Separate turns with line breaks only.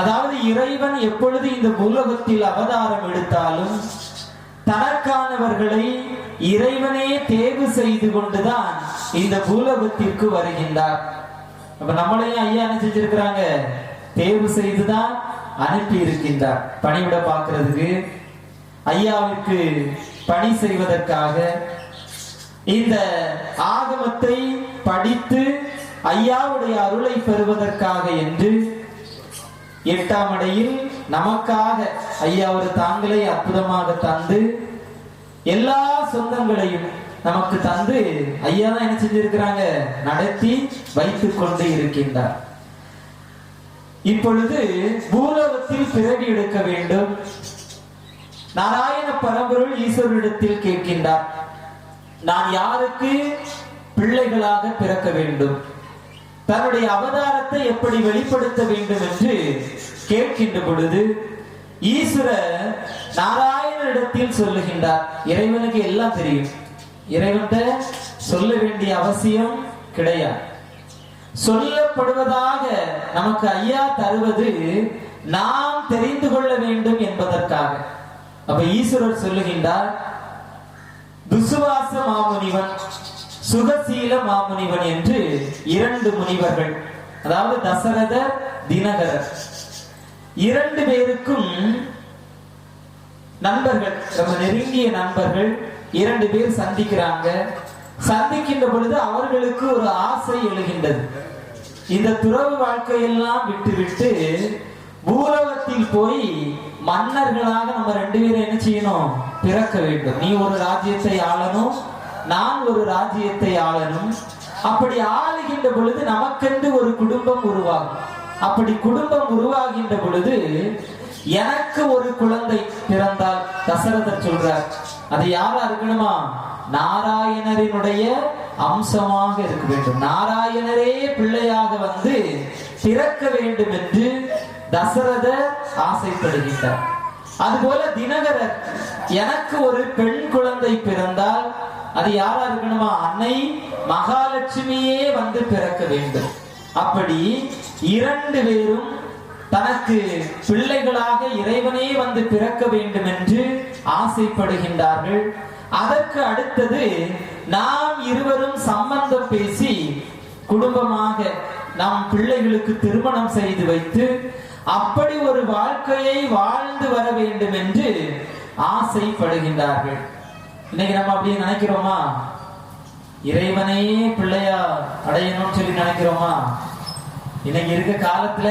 அதாவது இறைவன் எப்பொழுது இந்த உலகத்தில் அவதாரம் எடுத்தாலும் தனக்கானவர்களை இறைவனே தேர்வு செய்து கொண்டுதான் இந்த பூலோகத்திற்கு வருகின்றார். அப்ப நம்மளையும் ஐயா என்ன செஞ்சிருக்கிறாங்க தேர்வு செய்துதான் அனுப்பி இருக்கின்றார். பணிவிட பார்க்கறதுக்கு ஐயாவிற்கு பணி செய்வதற்காக இந்த ஆகமத்தை படித்து ஐயாவுடைய அருளை பெறுவதற்காக என்று எட்டாம் அடையில் நமக்காக ஐயா ஒரு தாங்களே அற்புதமாக தந்து எல்லா சொந்தங்களையும் நமக்கு தந்து ஐயா தான் என்ன செஞ்சிருக்கிறாங்க? நடத்தி வைத்துக் கொண்டு இருக்கின்றார். இப்பொழுது பூலோகத்தில் பிறவி எடுக்க வேண்டும். நாராயண பரம்பொருள் ஈஸ்வரிடத்தில் கேட்கின்றார். நான் யாருக்கு பிள்ளைகளாக பிறக்க வேண்டும்? தன்னுடைய அவதாரத்தை எப்படி வெளிப்படுத்த வேண்டும் என்று கேட்கின்ற பொழுது ஈஸ்வரர் நாராயணனிடத்தில் சொல்லுகின்றார். இறைவனுக்கு எல்லாம் தெரியும். இறைவன்கிட்ட சொல்ல வேண்டிய அவசியம் கிடையாது. சொல்லப்படுவதாக நமக்கு ஐயா தருவது நாம் தெரிந்து கொள்ள வேண்டும் என்பதற்காக. அப்ப ஈஸ்வரர் சொல்லுகின்றார் துசுவாச மாமுனிவன் சுகசீல மாமுனிவன் என்று இரண்டு முனிவர்கள் அதாவது தசரதர் தினகரர். இரண்டு பேருக்கும் நண்பர்கள் ரொம்ப நெருங்கிய நண்பர்கள் இரண்டு பேர் சந்திக்கிறாங்க. சந்திக்கின்ற பொழுது அவர்களுக்கு ஒரு ஆசை எழுகின்றது. இந்த துறவு வாழ்க்கையெல்லாம் விட்டுவிட்டு பூலோகத்தில் போய் மன்னர்களாக நம்ம ரெண்டு பேரும் என்ன செய்யணும்? பிறக்க வேண்டும். நீ ஒரு ராஜ்யத்தை ஆளணும் நான் ஒரு ராஜ்யத்தை ஆளணும். அப்படி ஆளுகின்ற பொழுது நமக்கென்று ஒரு குடும்பம் உருவாகும். அப்படி குடும்பம் உருவாகின்ற பொழுது எனக்கு ஒரு குழந்தை பிறந்தால் தசரதர் சொல்றார் அது யாரா இருக்கணுமா? நாராயணரினுடைய அம்சமாக இருக்க வேண்டும். நாராயணரே பிள்ளையாக வந்து பிறக்க வேண்டும் என்று தசரதர் ஆசைப்படுகின்றார். அதுபோல தினகரர் எனக்கு ஒரு பெண் குழந்தை பிறந்தால் அது யாரா இருக்கணுமா? அன்னை மகாலட்சுமியே வந்து பிறக்க வேண்டும். அப்படி இரண்டு பேரும் தனக்கு பிள்ளைகளாக இறைவனே வந்து பிறக்க வேண்டும் என்று ஆசைப்படுகின்றார்கள். அதற்கு அடுத்தது நாம் இருவரும் சம்பந்தம் பேசி குடும்பமாக நம் பிள்ளைகளுக்கு திருமணம் செய்து வைத்து அப்படி ஒரு வாழ்க்கையை வாழ்ந்து வர வேண்டும் என்று ஆசைப்படுகின்றார்கள். இன்னைக்கு நம்ம அப்படியே நினைக்கிறோமா? இறைவனையே பிள்ளையா அடையணும்னு சொல்லி நினைக்கிறோமா? இன்னைக்கு இருக்க காலத்துல